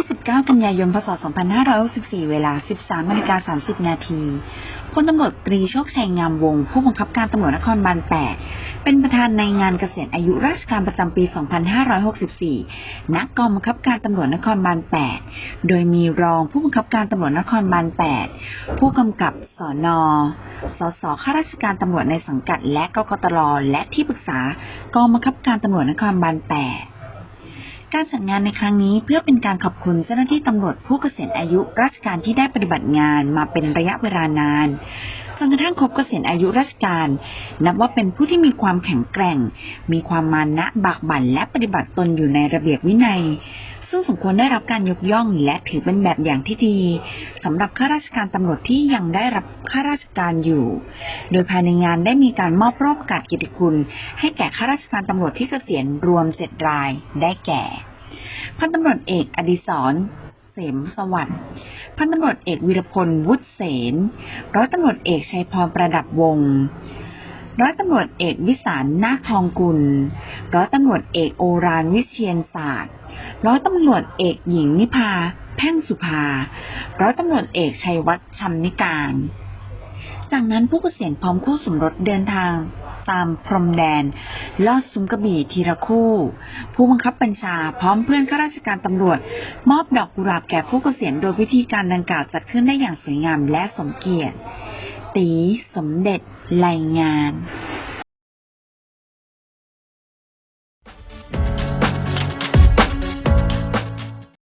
19กันยายน พศ 2564 เวลา 13นาฬิกา30 นาทีพลตำรวจตรีโชคชัยงามวง ผู้บังคับการตำรวจนครบาล 8 เป็นประธานในงานเกษียณอายุราชการประจำปี 2564 ณ กองบังคับการตำรวจนครบาล 8 โดยมีรองผู้บังคับการตำรวจนครบาล 8 ผู้กำกับสอนอสสข้าราชการตำรวจในสังกัด และกกตรและที่ปรึกษากองบังคับการตำรวจนครบาล 8 การจัดงานในครั้งนี้เพื่อเป็นการขอบคุณเจ้าหน้าที่ตำรวจผู้เกษียณอายุราชการที่ได้ปฏิบัติงานมาเป็นระยะเวลานานจนกระทั่งครบเกษียณอายุราชการ นับว่าเป็นผู้ที่มีความแข็งแกร่ง มีความมานะบากบั่นและปฏิบัติตนอยู่ในระเบียบวินัย ซึ่งสมควรได้รับการยกย่องและถือเป็นแบบอย่างที่ดีสำหรับข้าราชการตำรวจที่ยังได้รับข้าราชการอยู่ โดยภายในงานได้มีการมอบรคประกาศเกียรติคุณ ให้แก่ข้าราชการตำรวจที่เกษียณรวมเจ็ดรายได้แก่พันตำรวจเอกอดิศรเสมสวัสดิ์พันตำรวจเอกวีรพลวุฒิเสนร้อยตำรวจเอกชัยพรประดับวงศ์ร้อยตำรวจเอกวิสารนาคทองกุล ร้อยตำรวจเอกโอรานวิเชียนศาสตร์ ร้อยตำรวจเอกหญิงนิพา แพ่งสุภา ร้อยตำรวจเอกชัยวัฒน์ชำนิการ จากนั้นผู้เกษียณพร้อมคู่สมรสเดินทางตามพรมแดน ลอดซุ้มกระบี่ทีละคู่ ผู้บังคับบัญชาพร้อมเพื่อนข้าราชการตำรวจ มอบดอกกุหลาบแก่ผู้เกษียณโดยวิธีการดังกล่าวจัดขึ้นได้อย่างสวยงามและสมเกียรติ ตี สมเด็จรายงาน